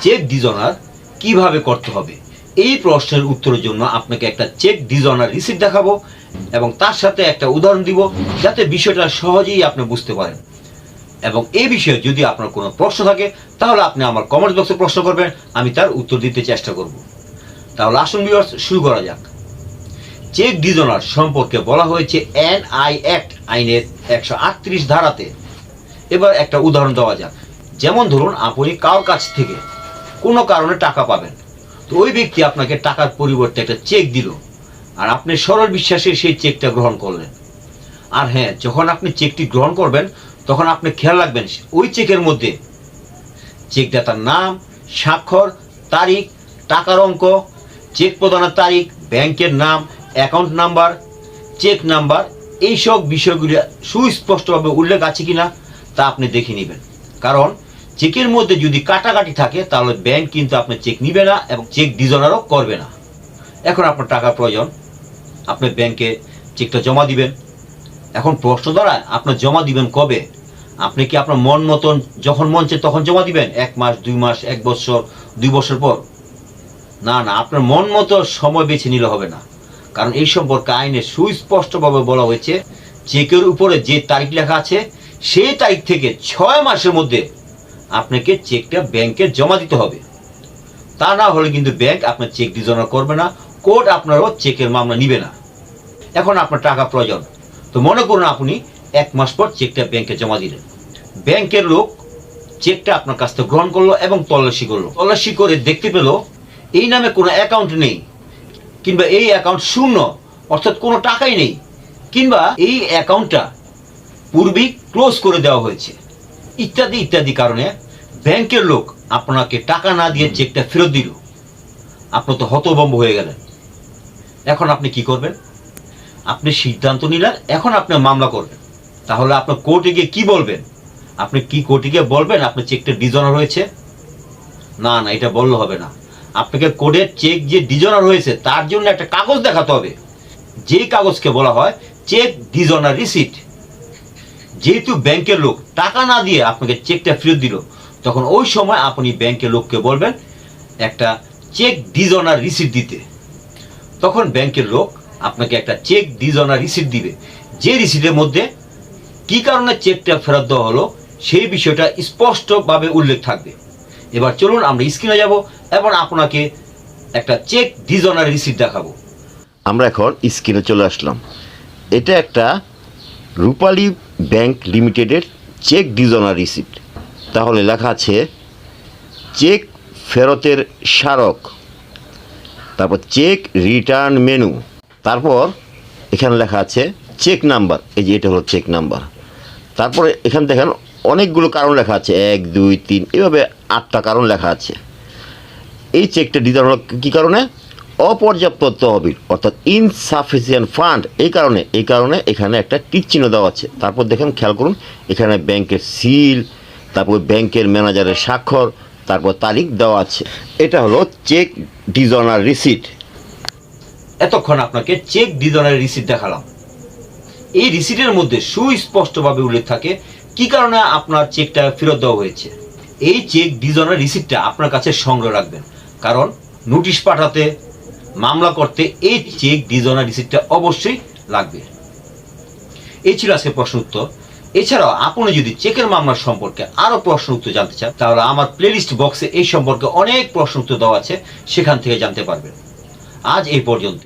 Check dishonour কীভাবে করতে হবে? এই প্রশ্নের উত্তরের জন্য আপনাকে একটা চেক ডিজনার রিসিপ্ট দেখাবো এবং তার সাথে একটা উদাহরণ দিব যাতে বিষয়টা সহজেই আপনি বুঝতে পারেন। এবং এই বিষয়ে যদি আপনার কোনো প্রশ্ন থাকে, তাহলে আপনি আমার কমেন্ট বক্সে প্রশ্ন করবেন, আমি তার উত্তর দিতে চেষ্টা করব। তাহলে আসুন ভিউয়ার্স শুরু করা যাক। চেক ডিজনার সম্পর্কে বলা হয়েছে এন আই অ্যাক্ট আইনের একশো আটত্রিশ ধারাতে। এবার একটা উদাহরণ দেওয়া যাক। যেমন ধরুন, আপনি কারোর কাছ থেকে কোনো কারণে টাকা পাবেন। তো ওই ব্যক্তি আপনাকে টাকার পরিবর্তে একটা চেক দিল। আর আপনি সরল বিশ্বাসে সেই চেকটা গ্রহণ করলেন। আর হ্যাঁ যখন আপনি চেকটি গ্রহণ করবেন, তখন আপনি খেয়াল রাখবেন, ওই চেকের মধ্যে চেকদাতার নাম, স্বাক্ষর, তারিখ, টাকার অঙ্ক, চেক প্রদানের তারিখ, ব্যাংকের নাম, অ্যাকাউন্ট নাম্বার, চেক নাম্বার, এইসব বিষয়গুলি সুস্পষ্টভাবে উল্লেখ আছে কি না তা আপনি দেখে নেবেন। কারণ চেকের মধ্যে যদি কাটাকাটি থাকে, তাহলে ব্যাংক কিন্তু আপনার চেক নিবে না এবং চেক ডিজনারও করবে না। এখন আপনার টাকা প্রয়োজন। আপনি ব্যাংকে চেকটা জমা দিবেন। এখন প্রশ্ন দাঁড়ায় আপনার জমা দিবেন কবে? আপনি কি আপনার মন মতন যখন মন চায় তখন জমা দিবেন? এক মাস, দুই মাস, এক বছর, দুই বছর পর? না না, আপনার মন মতো সময় বেছে নিলে হবে না। কারণ এই সম্পর্কে আইনে সুস্পষ্টভাবে বলা হয়েছে চেকের উপরে যে তারিখ লেখা আছে, সেই তারিখ থেকে ছয় মাসের মধ্যে আপনাকে চেকটা ব্যাংকে জমা দিতে হবে। তা না হলে কিন্তু ব্যাংক আপনার চেক ডিজনার করবে না, কোর্ট আপনারও চেকের মামলা নিবে না। এখন আপনার টাকা প্রয়োজন। তো মনে করুন আপনি এক মাস পর চেকটা ব্যাংকে জমা দিলেন। ব্যাংকের লোক চেকটা আপনার কাছ থেকে গ্রহণ করল এবং তল্লাশি করল। তল্লাশি করে দেখতে পেল এই নামে কোনো অ্যাকাউন্ট নেই, কিংবা এই অ্যাকাউন্ট শূন্য, অর্থাৎ কোনো টাকাই নেই, কিংবা এই অ্যাকাউন্টটা পূর্বেই ক্লোজ করে দেওয়া হয়েছে। ইত্যাদি ইত্যাদি কারণে ব্যাংকের লোক আপনাকে টাকা না দিয়ে চেকটা ফেরত দিল। আপনি তো হতভম্ব হয়ে গেলেন। এখন আপনি কি করবেন? আপনি সিদ্ধান্ত নিলেন এখন আপনি মামলা করবেন। তাহলে আপনার কোর্টে গিয়ে কি বলবেন? আপনি কি কোর্টে গিয়ে বলবেন আপনার চেকটা ডিজনার হয়েছে? না না এটা বললে হবে না। আপনাকে কোর্টের চেক যে ডিজনার হয়েছে তার জন্য একটা কাগজ দেখাতে হবে। যেই কাগজকে বলা হয় চেক ডিজনার রিসিট যেহেতু ব্যাংকের লোক টাকা না দিয়ে আপনাকে চেকটা ফেরত দিল, তখন ওই সময় আপনি ব্যাংকের লোককে বলবেন একটা চেক ডিজনার রিসিট দিতে। তখন ব্যাংকের লোক আপনাকে একটা চেক ডিজনার রিসিট দিবে। যে রিসিটের মধ্যে কি কারণে চেকটা ফেরত দেওয়া হলো, সেই বিষয়টা স্পষ্টভাবে উল্লেখ থাকবে। এবার চলুন আমরা স্ক্রিনে যাব এবং আপনাকে একটা চেক ডিজনার রিসিট দেখাবো। আমরা এখন স্ক্রিনে চলে আসলাম। এটা একটা রূপালী ব্যাংক লিমিটেডের চেক ডিজনার রিসিপ্ট। তাহলে লেখা আছে, চেক ফেরতের স্মারক। তারপর চেক রিটার্ন মেনু। তারপর এখানে লেখা আছে, চেক নাম্বার। এই যে এটা হলো চেক নাম্বার। তারপরে এখান দেখেন অনেকগুলো কারণ লেখা আছে, এক, দুই, তিন, এভাবে আটটা কারণ লেখা আছে। এই চেকটা দিতে হলো কী কারণে? অপর্যাপ্ত তহবিল, অর্থাৎ ইনসাফিসিয়েন্ট ফান্ড এই কারণে এই কারণে এখানে একটা টিক চিহ্ন দেওয়া আছে। তারপর দেখেন, খেয়াল করুন, এখানে ব্যাংকের সিল তারপর ব্যাংকের ম্যানেজারের স্বাক্ষর, তারপর তারিখ দেওয়া আছে। এটা হলো চেক ডিজনার রিসিট এতক্ষণ আপনাকে চেক ডিজনার রিসিট দেখালাম। এই রিসিটের মধ্যে সুস্পষ্টভাবে উল্লেখ থাকে, কি কারণে আপনার চেকটা ফেরত দেওয়া হয়েছে? এই চেক ডিজনার রিসিটটা আপনার কাছে সংগ্রহ রাখবেন। কারণ নোটিশ পাঠাতে মামলা করতে এই চেক ডিজনার রিসিপ্টটা অবশ্যই লাগবে। এই ছিল আজকে প্রশ্ন উত্তর। এছাড়াও আপনি যদি চেকের মামলা সম্পর্কে আরও প্রশ্ন উত্তর জানতে চান, তাহলে আমার প্লেলিস্ট বক্সে এই সম্পর্কে অনেক প্রশ্ন উত্তর দেওয়া আছে, সেখান থেকে জানতে পারবেন। আজ এই পর্যন্ত